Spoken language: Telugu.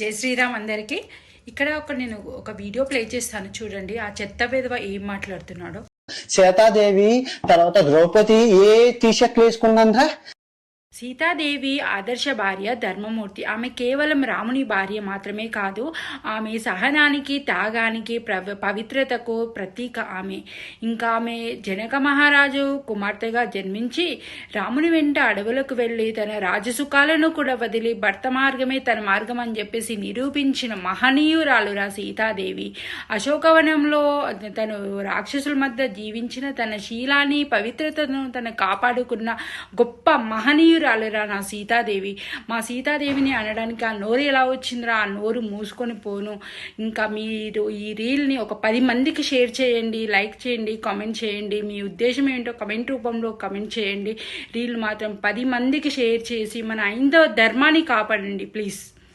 జై శ్రీరామ్ అందరికీ. ఇక్కడ ఒక నేను ఒక వీడియో ప్లే చేస్తాను చూడండి. ఆ చెత్త విధవ ఏం మాట్లాడుతున్నాడో. సీతాదేవి తర్వాత ద్రౌపది ఏ టీషర్ట్ వేసుకుందంతా సీతాదేవి ఆదర్శ భార్య ధర్మమూర్తి. ఆమె కేవలం రాముని భార్య మాత్రమే కాదు ఆమె సహనానికి త్యాగానికి ప్రవ పవిత్రతకు ప్రతీక ఆమె. ఇంకా ఆమె జనక మహారాజు కుమార్తెగా జన్మించి రాముని వెంట అడవులకు వెళ్ళి తన రాజసుఖాలను కూడా వదిలి భర్త మార్గమే తన మార్గం అని చెప్పేసి నిరూపించిన మహనీయురాలురా సీతాదేవి. అశోకవనంలో తను రాక్షసుల మధ్య జీవించిన తన శీలాన్ని పవిత్రతను తను కాపాడుకున్న గొప్ప రాలేరా నా సీతాదేవి? మా సీతాదేవిని అనడానికి ఆ నోరు ఎలా వచ్చిందిరా? ఆ నోరు మూసుకొని పోను. ఇంకా మీరు ఈ రీల్ని ఒక పది మందికి షేర్ చేయండి లైక్ చేయండి కామెంట్ చేయండి. మీ ఉద్దేశం ఏంటో కమెంట్ రూపంలో కమెంట్ చేయండి. రీల్ మాత్రం పది మందికి షేర్ చేసి మన ఐందవ ధర్మాన్ని కాపాడండి ప్లీజ్.